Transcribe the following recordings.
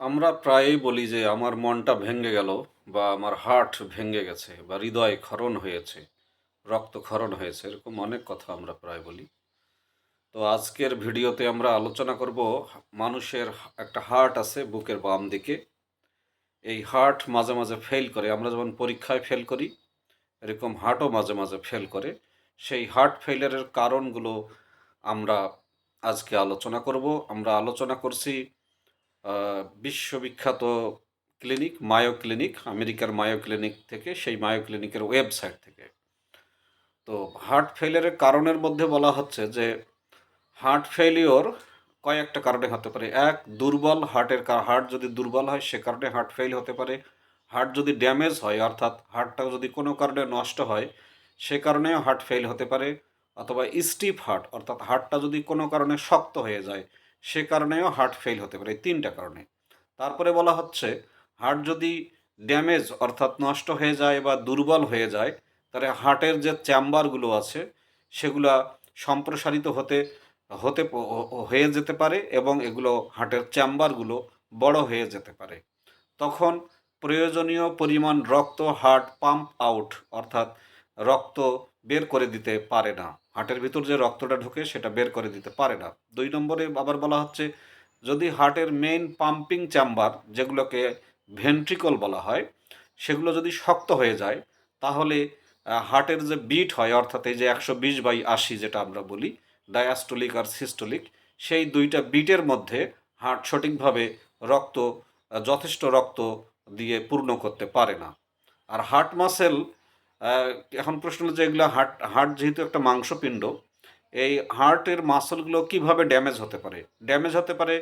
আমরা প্রায়ই বলি যে আমার মনটা ভেঙে গেল বা আমার হার্ট ভেঙে গেছে বা হৃদয় ক্ষরণ হয়েছে রক্তক্ষরণ হয়েছে, এরকম অনেক কথা আমরা প্রায় বলি। তো আজকের ভিডিওতে আমরা আলোচনা করব মানুষের একটা হার্ট আছে বুকের বাম দিকে। এই হার্ট মাঝে মাঝে ফেল করে। আমরা যেমন পরীক্ষায় ফেল করি, এরকম হার্টও মাঝে মাঝে ফেল করে। সেই হার্ট ফেইলারের কারণগুলো আমরা আজকে আলোচনা করব। আমরা আলোচনা করছি বিশ্ববিখ্যাত ক্লিনিক মায়ো ক্লিনিক, আমেরিকার মায়ো ক্লিনিক থেকে, সেই মায়ো ক্লিনিকের ওয়েবসাইট থেকে। তো হার্ট ফেলিয়ারের কারণের মধ্যে বলা হচ্ছে যে, হার্ট ফেলিওর কয়েকটা কারণে হতে পারে। এক, দুর্বল হার্টের হার্ট যদি দুর্বল হয়, সে কারণে হার্ট ফেল হতে পারে। হার্ট যদি ড্যামেজ হয়, অর্থাৎ হার্টটা যদি কোনো কারণে নষ্ট হয়, সে কারণেও হার্ট ফেল হতে পারে। অথবা স্টিফ হার্ট, অর্থাৎ হার্টটা যদি কোনো কারণে শক্ত হয়ে যায় সে কারণেও হার্ট ফেল হতে পারে তিনটা কারণে। তারপরে বলা হচ্ছে হার্ট যদি ড্যামেজ অর্থাৎ নষ্ট হয়ে যায় বা দুর্বল হয়ে যায়, তাহলে হার্টের যে চেম্বারগুলো আছে, সেগুলা সম্প্রসারিত হতে হতে হয়ে যেতে পারে এবং এগুলো হার্টের চেম্বারগুলো বড় হয়ে যেতে পারে। তখন প্রয়োজনীয় পরিমাণ রক্ত হার্ট পাম্প আউট অর্থাৎ রক্ত বের করে দিতে পারে না। হার্টের ভিতর যে রক্তটা ঢোকে সেটা বের করে দিতে পারে না। দুই নম্বরে আবার বলা হচ্ছে, যদি হার্টের মেইন পাম্পিং চেম্বার যেগুলোকে ভেন্ট্রিকল বলা হয়, সেগুলো যদি শক্ত হয়ে যায়, তাহলে হার্টের যে বিট হয়, অর্থাৎ এই যে একশো বিশ বাই আশি যেটা আমরা বলি ডায়াস্টোলিক আর সিস্টোলিক সেই দুইটা বিটের মধ্যে হার্ট সঠিকভাবে রক্ত যথেষ্ট রক্ত দিয়ে পূর্ণ করতে পারে না। আর হার্ট মাসেল এখন প্রশ্ন হলো যে এগুলো হার্ট হার্ট যেহেতু একটা মাংসপিণ্ড, এই হার্টের মাসলগুলো কীভাবে ড্যামেজ হতে পারে? ড্যামেজ হতে পারে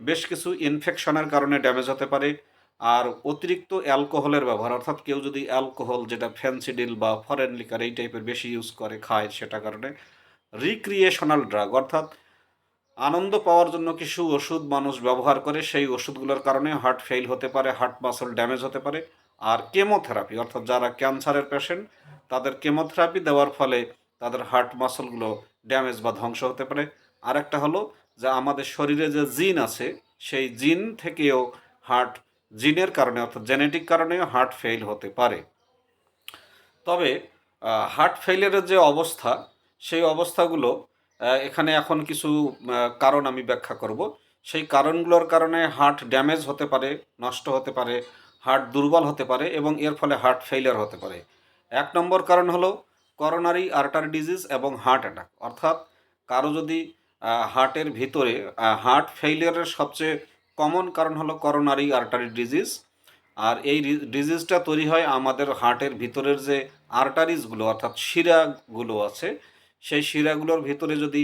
বেশ কিছু ইনফেকশনের কারণে ড্যামেজ হতে পারে, আর অতিরিক্ত অ্যালকোহলের ব্যবহার, অর্থাৎ কেউ যদি অ্যালকোহল যেটা ফ্যান্সিডিল বা ফরেন লিকার এই টাইপের বেশি ইউজ করে, খায় সেটা কারণে রিক্রিয়েশনাল ড্রাগ অর্থাৎ আনন্দ পাওয়ার জন্য কিছু ওষুধ মানুষ ব্যবহার করে, সেই ওষুধগুলোর কারণে হার্ট ফেল হতে পারে হার্ট মাসল ড্যামেজ হতে পারে আর কেমোথেরাপি, অর্থাৎ যারা ক্যান্সারের পেশেন্ট, তাদের কেমোথেরাপি দেওয়ার ফলে তাদের হার্ট মাসলগুলো ড্যামেজ বা ধ্বংস হতে পারে। আর একটা হলো যে আমাদের শরীরে যে জিন আছে, সেই জিন থেকেও হার্ট, জিনের কারণে, অর্থাৎ জেনেটিক কারণেও হার্ট ফেল হতে পারে। তবে হার্ট ফেইলিয়ারের যে অবস্থা, সেই অবস্থাগুলো এখানে এখন কিছু কারণ আমি ব্যাখ্যা করব। সেই কারণগুলোর কারণে হার্ট ড্যামেজ হতে পারে, নষ্ট হতে পারে হার্ট দুর্বল হতে পারে এবং এর ফলে হার্ট ফেইলিয়ার হতে পারে। এক নম্বর কারণ হলো করোনারি আর্টারি ডিজিজ এবং হার্ট অ্যাটাক অর্থাৎ কারও যদি হার্টের ভিতরে হার্ট ফেইলিয়ারের সবচেয়ে কমন কারণ হলো করোনারি আর্টারি ডিজিজ আর এই ডিজিজটা তৈরি হয় আমাদের হার্টের ভিতরের যে আর্টারিজগুলো অর্থাৎ শিরাগুলো আছে, সেই শিরাগুলোর ভিতরে যদি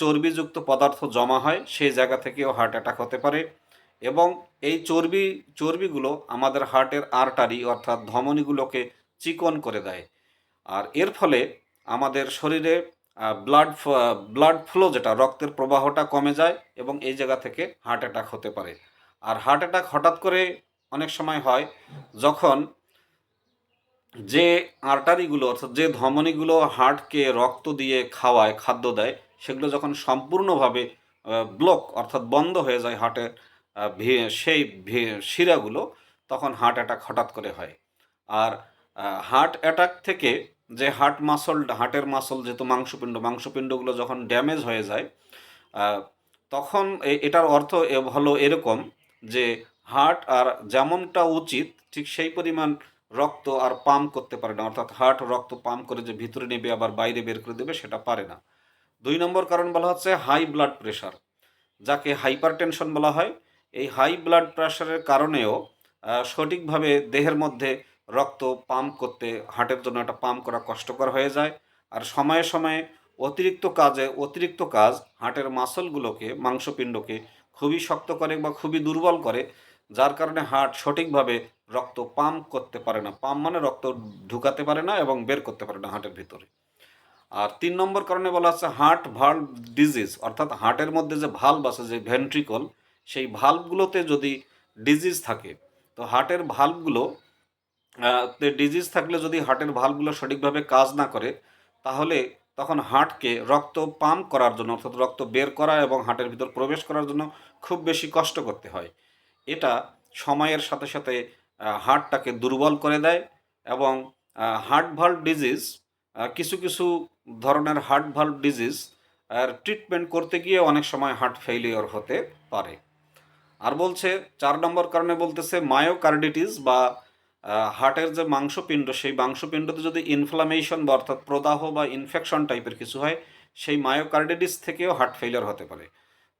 চর্বিযুক্ত পদার্থ জমা হয়, সেই জায়গা থেকেও হার্ট অ্যাটাক হতে পারে। এবং এই চর্বি, চর্বিগুলো আমাদের হার্টের আর্টারি অর্থাৎ ধমনীগুলোকে চিকন করে দেয়। আর এর ফলে আমাদের শরীরে ব্লাড ব্লাড ফ্লো যেটা, রক্তের প্রবাহটা কমে যায় এবং এই জায়গা থেকে হার্ট অ্যাটাক হতে পারে। আর হার্ট অ্যাটাক হঠাৎ করে অনেক সময় হয় যখন যে আর্টারিগুলো অর্থাৎ যে ধমনীগুলো হার্টকে রক্ত দিয়ে খাওয়ায়, খাদ্য দেয়, সেগুলো যখন সম্পূর্ণভাবে ব্লক অর্থাৎ বন্ধ হয়ে যায় হার্টের সেই শিরাগুলো তখন হার্ট অ্যাটাক হঠাৎ করে হয়। আর হার্ট অ্যাটাক থেকে যে হার্ট মাসল হার্টের মাসল যেহেতু মাংসপিণ্ড, মাংসপিণ্ডগুলো যখন ড্যামেজ হয়ে যায় তখন এটার অর্থ হলো এরকম যে হার্ট আর যেমনটা উচিত, ঠিক সেই পরিমাণ রক্ত আর পাম্প করতে পারে না। অর্থাৎ হার্ট রক্ত পাম্প করে যে ভিতরে নেবে আবার বাইরে বের করে দেবে, সেটা পারে না। দুই নম্বর কারণ বলা হচ্ছে হাই ব্লাড প্রেশার যাকে হাইপার বলা হয়। এই হাই ব্লাড প্রেশারের কারণেও সঠিকভাবে দেহের মধ্যে রক্ত পাম্প করতে, হার্টের জন্য একটা পাম্প করা কষ্টকর হয়ে যায়। আর সময়ে সময়ে অতিরিক্ত কাজে অতিরিক্ত কাজ হার্টের মাসলগুলোকে মাংসপিণ্ডকে খুবই শক্ত করে বা খুবই দুর্বল করে, যার কারণে হার্ট সঠিকভাবে রক্ত পাম্প করতে পারে না। পাম্প মানে রক্ত ঢুকাতে পারে না এবং বের করতে পারে না হার্টের ভিতরে। আর তিন নম্বর কারণে বলা হচ্ছে হার্ট ভাল্ভ ডিজিজ অর্থাৎ হার্টের মধ্যে যে ভাল্ব আছে, যে ভেন্ট্রিকল সেই ভাল্বগুলোতে যদি ডিজিজ থাকে, তো হার্টের ভাল্বগুলো ডিজিজ থাকলে যদি হার্টের ভাল্বগুলো সঠিকভাবে কাজ না করে, তাহলে তখন হার্টকে রক্ত পাম্প করার জন্য, অর্থাৎ রক্ত বের করা এবং হার্টের ভিতর প্রবেশ করার জন্য খুব বেশি কষ্ট করতে হয়। এটা সময়ের সাথে সাথে হার্টটাকে দুর্বল করে দেয় এবং হার্ট ভাল্ভ ডিজিজ কিছু কিছু ধরনের হার্ট ভাল্ভ ডিজিজ আর ট্রিটমেন্ট করতে গিয়ে অনেক সময় হার্ট ফেইলিওর হতে পারে। আর বলছে, চার নম্বর কারণে বলতেছে মায়োকার্ডিটিস বা হার্টের যে মাংসপিণ্ড, সেই মাংসপিণ্ডতে যদি ইনফ্লামেশন বা অর্থাৎ প্রদাহ বা ইনফেকশন টাইপের কিছু হয়, সেই মায়োকার্ডিটিস থেকেও হার্ট ফেলিয়ার হতে পারে।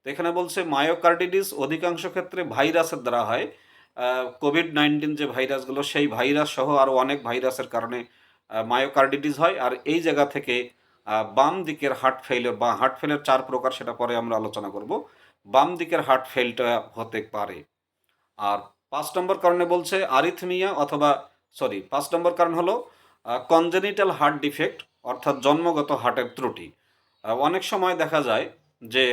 তো এখানে বলছে মায়োকার্ডিটিস অধিকাংশ ক্ষেত্রে ভাইরাসের দ্বারা হয়। কোভিড নাইন্টিন যে ভাইরাসগুলো, সেই ভাইরাস সহ আরও অনেক ভাইরাসের কারণে মায়োকার্ডিটিস হয়। আর এই জায়গা থেকে বাম দিকের হার্ট ফেইলিয়ার বা হার্ট ফেলের চার প্রকার, সেটা পরে আমরা আলোচনা করব। বাম দিকের হার্ট ফেলটা হতে পারে। আর পাঁচ নম্বর কারণে বলছে আরিথমিয়া অথবা সরি পাঁচ নম্বর কারণ হলো কনজেনিটাল হার্ট ডিফেক্ট অর্থাৎ জন্মগত হার্টের ত্রুটি। অনেক সময় দেখা যায় যে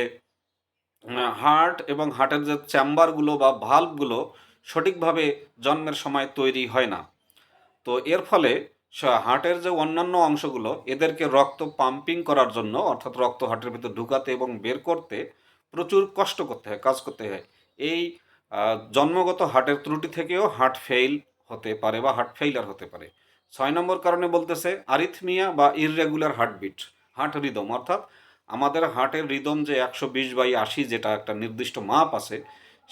হার্ট এবং হার্টের যে চেম্বারগুলো বা ভাল্বগুলো সঠিকভাবে জন্মের সময় তৈরি হয় না। তো এর ফলে হার্টের যে অন্যান্য অংশগুলো, এদেরকে রক্ত পাম্পিং করার জন্য, অর্থাৎ রক্ত হার্টের ভিতরে ঢুকাতে এবং বের করতে প্রচুর কষ্ট করতে হয়, কাজ করতে হয়। এই জন্মগত হার্টের ত্রুটি থেকেও হার্ট ফেইল হতে পারে বা হার্ট ফেইলার হতে পারে। ছয় নম্বর কারণে বলতেছে আরিথমিয়া বা ইররেগুলার হার্টবিট হার্ট রিদম অর্থাৎ আমাদের হার্টের রিদম যে একশো বিশ বাই আশি যেটা একটা নির্দিষ্ট মাপ আছে,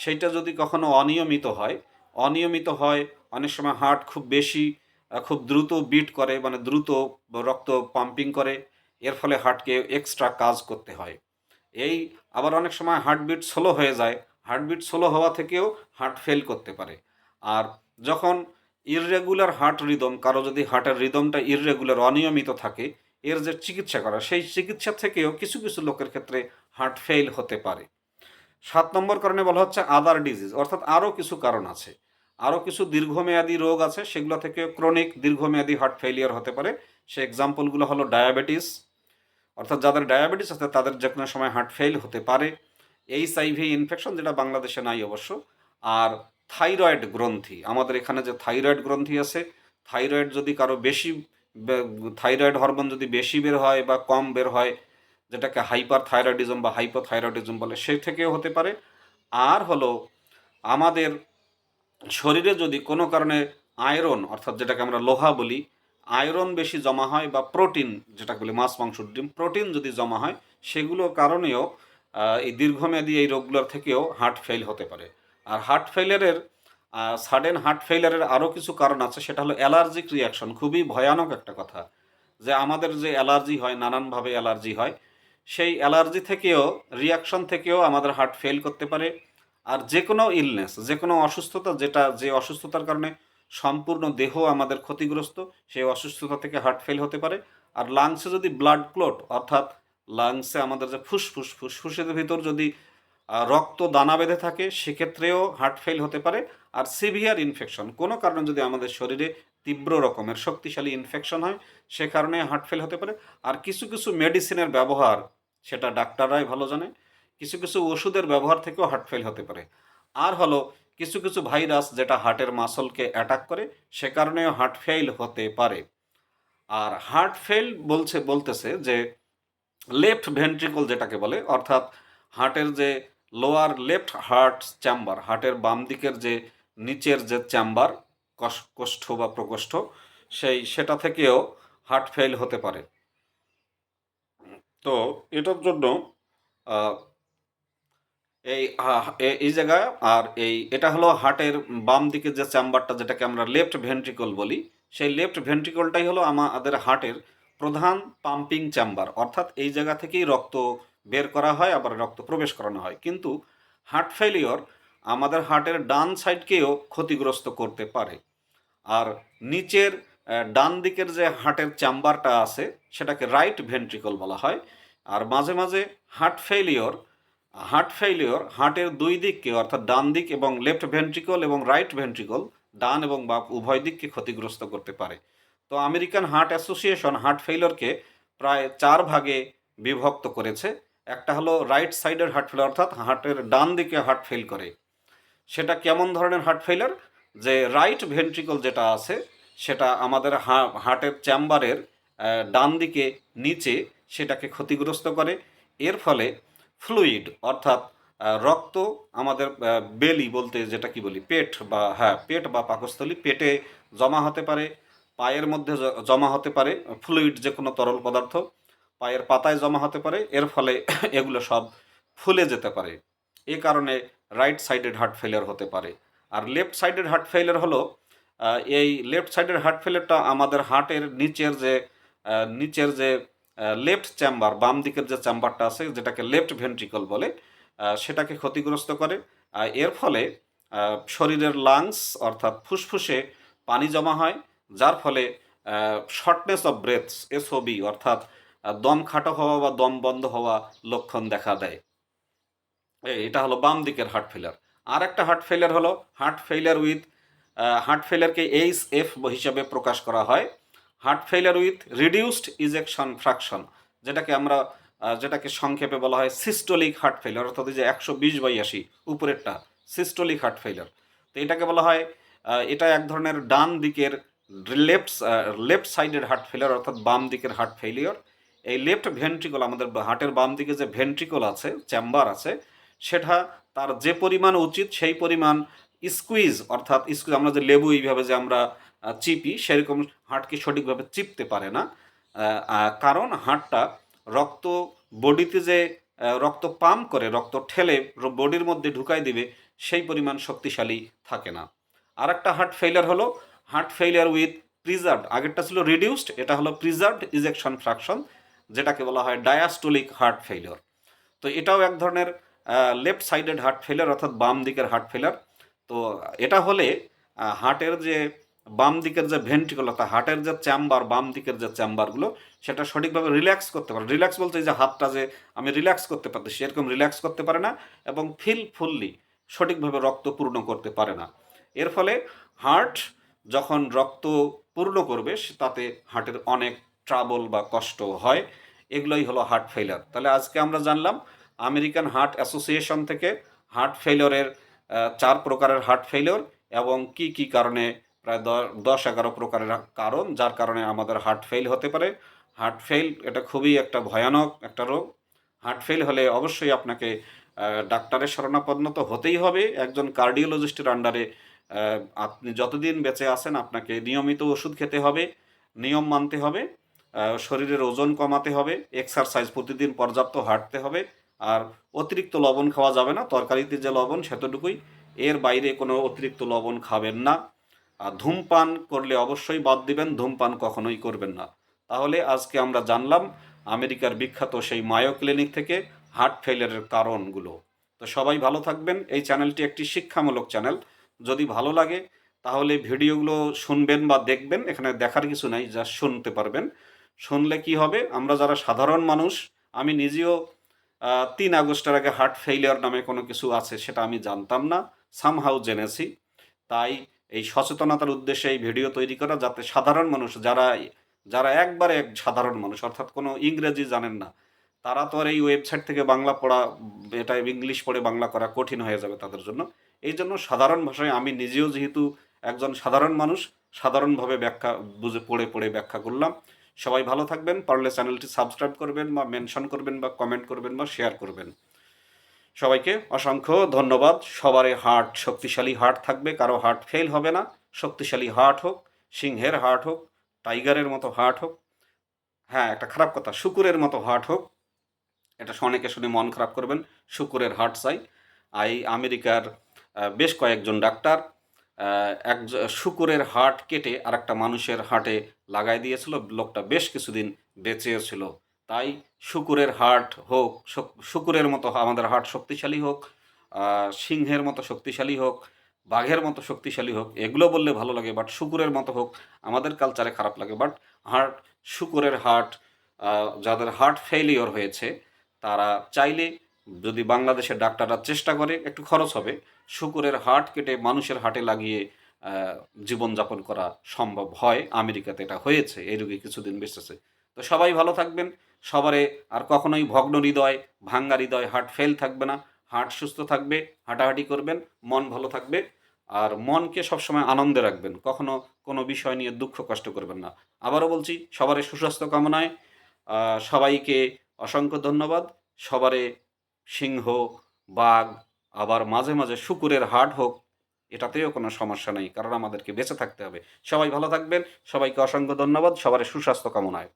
সেটা যদি কখনো অনিয়মিত হয় অনিয়মিত হয়, অনেক সময় হার্ট খুব বেশি খুব দ্রুত বিট করে মানে দ্রুত রক্ত পাম্পিং করে, এর ফলে হার্টকে এক্সট্রা কাজ করতে হয়। এই আবার অনেক সময় হার্টবিট স্লো হয়ে যায়। হার্টবিট স্লো হওয়া থেকেও হার্ট ফেল করতে পারে। আর যখন ইররেগুলার হার্ট রিদম কারও যদি হার্টের রিদমটা ইররেগুলার অনিয়মিত থাকে, এর যে চিকিৎসা করা, সেই চিকিৎসা থেকেও কিছু কিছু লোকের ক্ষেত্রে হার্ট ফেল হতে পারে। সাত নম্বর কারণে বলা হচ্ছে আদার ডিজিজ অর্থাৎ আরও কিছু কারণ আছে। আরও কিছু দীর্ঘমেয়াদী রোগ আছে, সেগুলো থেকে ক্রনিক দীর্ঘমেয়াদী হার্ট ফেলিয়ার হতে পারে। সে এক্সাম্পলগুলো হলো ডায়াবেটিস অর্থাৎ যাদের ডায়াবেটিস আছে, তাদের যে কোনো সময় হার্ট ফেল হতে পারে। এইচ আইভি ইনফেকশন যেটা বাংলাদেশে নাই অবশ্য। আর থাইরয়েড গ্রন্থি, আমাদের এখানে যে থাইরয়েড গ্রন্থি আছে থাইরয়েড যদি কারও বেশি থাইরয়েড হরমোন যদি বেশি বের হয় বা কম বের হয়, যেটাকে হাইপার থাইরয়েডিজম বা হাইপোথাইরয়েডিজম বলে, সে থেকেও হতে পারে। আর হলো, আমাদের শরীরে যদি কোনো কারণে আয়রন অর্থাৎ যেটাকে আমরা লোহা বলি আয়রন বেশি জমা হয় বা প্রোটিন যেটা বলি মাছ, মাংস, ডিম, প্রোটিন যদি জমা হয়, সেগুলো কারণেও এই দীর্ঘমেয়াদী এই রোগগুলোর থেকেও হার্ট ফেল হতে পারে। আর হার্ট ফেলিয়ারের সাডেন হার্ট ফেলিয়ারের আরও কিছু কারণ আছে, সেটা হলো অ্যালার্জিক রিয়াকশন। খুবই ভয়ানক একটা কথা যে আমাদের যে অ্যালার্জি হয়, নানানভাবে অ্যালার্জি হয়, সেই অ্যালার্জি থেকেও, রিয়াকশন থেকেও আমাদের হার্ট ফেল করতে পারে। আর যে কোনো ইলনেস যে কোনো অসুস্থতা, যেটা যে অসুস্থতার কারণে সম্পূর্ণ দেহ আমাদের ক্ষতিগ্রস্ত সেই অসুস্থতা থেকে হার্ট ফেল হতে পারে। আর লাংসে যদি ব্লাড ক্লট অর্থাৎ লাংসে আমাদের যে ফুসফুস, ফুসফুসের ভিতর যদি রক্ত দানা বেঁধে থাকে, সেক্ষেত্রেও হার্ট ফেল হতে পারে। আর সিভিয়ার ইনফেকশন কোনো কারণে যদি আমাদের শরীরে তীব্র রকমের শক্তিশালী ইনফেকশন হয়, সে কারণে হার্ট ফেল হতে পারে। আর কিছু কিছু মেডিসিনের ব্যবহার, সেটা ডাক্তাররাই ভালো জানে, কিছু কিছু ওষুধের ব্যবহার থেকেও হার্ট ফেল হতে পারে। আর হলো কিছু কিছু ভাইরাস যেটা হার্টের মাসলকে অ্যাটাক করে, সে কারণেও হার্ট ফেল হতে পারে। আর হার্ট ফেল বলছে, বলতেছে যে লেফট ভেন্ট্রিকল যেটাকে বলে, অর্থাৎ হার্টের যে লোয়ার লেফট হার্ট চেম্বার হার্টের বাম দিকের যে নিচের যে চেম্বার কোষ্ঠ বা প্রকোষ্ঠ, সেই, সেটা থেকেও হার্ট ফেল হতে পারে। তো এটার জন্য এই এই জায়গায় আর এই, এটা হলো হার্টের বাম দিকে যে চেম্বারটা যেটাকে আমরা লেফট ভেন্ট্রিকল বলি, সেই লেফট ভেন্ট্রিকলটাই হলো আমাদের হার্টের প্রধান পাম্পিং চেম্বার অর্থাৎ এই জায়গা থেকেই রক্ত বের করা হয়, আবার রক্ত প্রবেশ করানো হয়। কিন্তু হার্ট ফেলিওর আমাদের হার্টের ডান সাইডকেও ক্ষতিগ্রস্ত করতে পারে। আর নিচের ডান দিকের যে হার্টের চেম্বারটা আছে, সেটাকে রাইট ভেন্ট্রিকল বলা হয়। আর মাঝে মাঝে হার্ট ফেলিওর হার্ট ফেলিওর হার্টের দুই দিককে অর্থাৎ ডান দিক এবং লেফট ভেন্ট্রিকল এবং রাইট ভেন্ট্রিকল ডান এবং বাপ উভয় দিককে ক্ষতিগ্রস্ত করতে পারে। তো আমেরিকান হার্ট অ্যাসোসিয়েশন হার্ট ফেলিওরকে প্রায় চার ভাগে বিভক্ত করেছে। একটা হলো রাইট সাইডের হার্ট ফেল অর্থাৎ হার্টের ডান দিকে হার্ট ফেল করে। সেটা কেমন ধরনের হার্ট ফেলার যে রাইট ভেন্ট্রিকল যেটা আছে সেটা আমাদের হার্টের চেম্বারের আহ, ডান দিকে নিচে সেটাকে ক্ষতিগ্রস্ত করে। এর ফলে ফ্লুইড অর্থাৎ রক্ত আমাদের বেলি বলতে যেটা কি বলি, পেট বা হ্যাঁ পেট বা পাকস্থলী পেটে জমা হতে পারে, পায়ের মধ্যে জমা হতে পারে ফ্লুইড যে কোনো তরল পদার্থ পায়ের পাতায় জমা হতে পারে, এর ফলে এগুলো সব ফুলে যেতে পারে। এ কারণে রাইট সাইডেড হার্ট ফেলিয়ার হতে পারে। আর লেফট সাইডেড হার্ট ফেলিয়ার হলো এই লেফট সাইডের হার্ট ফেলিয়ারটা আমাদের হার্টের নিচের যে নিচের যে লেফট চেম্বার বাম দিকের যে চেম্বারটা আছে, যেটাকে লেফট ভেন্ট্রিকল বলে সেটাকে ক্ষতিগ্রস্ত করে। এর ফলে শরীরের লাংস অর্থাৎ ফুসফুসে পানি জমা হয়, যার ফলে শর্টনেস অফ ব্রেথস এসওবি অর্থাৎ দম খাটো হওয়া বা দম বন্ধ হওয়া লক্ষণ দেখা দেয়। এটা হলো বাম দিকের হার্ট ফেলিয়ার আর একটা হার্ট ফেলিয়ার হলো হার্ট ফেলিয়ার উইথ হার্ট ফেলিয়ারকে এইচ এফ হিসাবে প্রকাশ করা হয়। Heart failure with reduced ejection fraction যেটাকে আমরা যেটাকে সংক্ষেপে বলা হয় সিস্টোলিক হার্ট ফেলিয়ার অর্থাৎ যে একশো বিশ বাই উপরেরটা, সিস্টোলিক হার্ট ফেলিয়ার তো এটাকে বলা হয় এটা এক ধরনের ডান দিকের লেফট লেফট সাইডের হার্ট ফেলিয়ার অর্থাৎ বাম দিকের হার্ট ফেলিয়ার এই লেফট ভেন্ট্রিকল, আমাদের হার্টের বাম দিকে যে ভেন্ট্রিকল আছে, চেম্বার আছে, সেটা তার যে পরিমাণ উচিত, সেই পরিমাণ স্কুইজ, অর্থাৎ স্কুইজ, আমরা যে লেবু এইভাবে যে আমরা চিপি, সেরকম হার্টকে সঠিকভাবে চিপতে পারে না। কারণ হার্টটা রক্ত বডিতে যে রক্ত পাম্প করে, রক্ত ঠেলে বডির মধ্যে ঢুকাই দিবে, সেই পরিমাণ শক্তিশালী থাকে না। আর একটা হার্ট ফেলিয়ার হলো, হার্ট ফেলিয়ার উইথ প্রিজার্ভড, আগেরটা ছিল রিডিউসড, এটা হলো প্রিজার্ভড ইজেকশন ফ্র্যাকশন যেটাকে বলা হয় ডায়াস্টোলিক হার্ট ফেলিয়ার তো এটাও এক ধরনের লেফট সাইডেড হার্ট ফেলিয়ার অর্থাৎ বাম দিকের হার্ট ফেলিয়ার তো এটা হলে হার্টের যে বাম দিকের যে ভেন্ট্রিকল অর্থাৎ হার্টের যে চেম্বার, বাম দিকের যে চেম্বারগুলো, সেটা সঠিকভাবে রিল্যাক্স করতে পারে। রিল্যাক্স বলতে যে হাতটা যে আমি রিল্যাক্স করতে পারতেছি সেরকম রিল্যাক্স করতে পারে না এবং ফিল ফুললি সঠিকভাবে রক্ত পূর্ণ করতে পারে না। এর ফলে হার্ট যখন রক্ত পূর্ণ করবে তাতে হার্টের অনেক ট্রাবল বা কষ্ট হয়। এগুলোই হলো হার্ট ফেলিয়ার তাহলে আজকে আমরা জানলাম, আমেরিকান হার্ট অ্যাসোসিয়েশন থেকে হার্ট ফেলিওরের চার প্রকারের হার্ট ফেলিওর এবং কি কি কারণে প্রায় দশ এগারো প্রকারের কারণ, যার কারণে আমাদের হার্ট ফেল হতে পারে। হার্ট ফেল এটা খুবই একটা ভয়ানক একটা রোগ। হার্ট ফেল হলে অবশ্যই আপনাকে ডাক্তারের শরণাপন্ন তো হতেই হবে। একজন কার্ডিওলজিস্টের আন্ডারে আপনি যতদিন বেঁচে আছেন আপনাকে নিয়মিত ওষুধ খেতে হবে, নিয়ম মানতে হবে শরীরের ওজন কমাতে হবে এক্সারসাইজ প্রতিদিন পর্যাপ্ত হাঁটতে হবে, আর অতিরিক্ত লবণ খাওয়া যাবে না, তরকারিতে যে লবণ সেতটুকুই। এর বাইরে কোনো অতিরিক্ত লবণ খাবেন না। আর ধূমপান করলে অবশ্যই বাদ দিবেন, ধূমপান কখনোই করবেন না। তাহলে আজকে আমরা জানলাম আমেরিকার বিখ্যাত সেই মায়ো ক্লিনিক থেকে হার্ট ফেলিয়ারের কারণগুলো। তো সবাই ভালো থাকবেন। এই চ্যানেলটি একটি শিক্ষামূলক চ্যানেল। যদি ভালো লাগে, তাহলে ভিডিওগুলো শুনবেন বা দেখবেন। এখানে দেখার কিছু নাই, যা শুনতে পারবেন। শুনলে কি হবে? আমরা যারা সাধারণ মানুষ, আমি নিজেও তিন আগস্টের আগে হার্ট ফেইলিয়ার নামে কোনো কিছু আছে, সেটা আমি জানতাম না। সামহাউ জেনেছি। তাই এই সচেতনতার উদ্দেশ্যে এই ভিডিও তৈরি করা যাতে সাধারণ মানুষ, যারা যারা একবারে এক সাধারণ মানুষ, অর্থাৎ কোনো ইংরেজি জানেন না, তারা তো আর এই ওয়েবসাইট থেকে বাংলা পড়া, এটা ইংলিশ পড়ে বাংলা করা কঠিন হয়ে যাবে তাদের জন্য। এই জন্য সাধারণ ভাষায় আমি নিজেও যেহেতু একজন সাধারণ মানুষ, সাধারণভাবে ব্যাখ্যা বুঝে, পড়ে পড়ে ব্যাখ্যা করলাম। সবাই ভালো থাকবেন, পারলে চ্যানেলটি সাবস্ক্রাইব করবেন বা মেনশন করবেন বা কমেন্ট করবেন বা শেয়ার করবেন। সবাইকে অসংখ্য ধন্যবাদ। সবারই হার্ট শক্তিশালী হার্ট থাকবে, কারও হার্ট ফেল হবে না। শক্তিশালী হার্ট হোক, সিংহের হার্ট হোক টাইগারের মতো হার্ট হোক হ্যাঁ একটা খারাপ কথা, শুকুরের মতো হার্ট হোক, এটা অনেকে শুনে মন খারাপ করবেন, শুকুরের হার্ট চাই। আই, আমেরিকার বেশ কয়েকজন ডাক্তার এক শুকুরের হার্ট কেটে আর একটা মানুষের হার্টে লাগাই দিয়েছিল, লোকটা বেশ কিছুদিন বেঁচে ছিল। তাই শুকুরের হার্ট হোক শুকুরের মতো আমাদের হার্ট শক্তিশালী হোক সিংহের মতো শক্তিশালী হোক, বাঘের মতো শক্তিশালী হোক, এগুলো বললে ভালো লাগে বাট শুকুরের মতো হোক, আমাদের কালচারে খারাপ লাগে। বাট হার্ট শুকুরের হার্ট যাদের হার্ট ফেলিওর হয়েছে, তারা চাইলে যদি বাংলাদেশের ডাক্তাররা চেষ্টা করে, একটু খরচ হবে। শুকুরের হার্ট কেটে মানুষের হার্টে লাগিয়ে জীবনযাপন করা সম্ভব হয়। আমেরিকাতে এটা হয়েছে, এই রোগী কিছুদিন বেঁচেছে। তো সবাই ভালো থাকবেন। সবারে আর কখনোই ভগ্ন হৃদয়, ভাঙ্গা হৃদয় হার্ট ফেল থাকবে না। হার্ট সুস্থ থাকবে, হাঁটাহাঁটি করবেন, মন ভালো থাকবে। আর মনকে সবসময় আনন্দে রাখবেন, কখনো কোনো বিষয় নিয়ে দুঃখ কষ্ট করবেন না। আবারও বলছি সবারই সুস্বাস্থ্য কামনায় সবাইকে অসংখ্য ধন্যবাদ। সবারে সিংহ, বাঘ, আবার মাঝে মাঝে শুকুরের হাট হোক, এটাতেও কোনো সমস্যা নেই, কারণ আমাদেরকে বেঁচে থাকতে হবে। সবাই ভালো থাকবেন, সবাইকে অসংখ্য ধন্যবাদ, সবার সুস্বাস্থ্য কামনায়।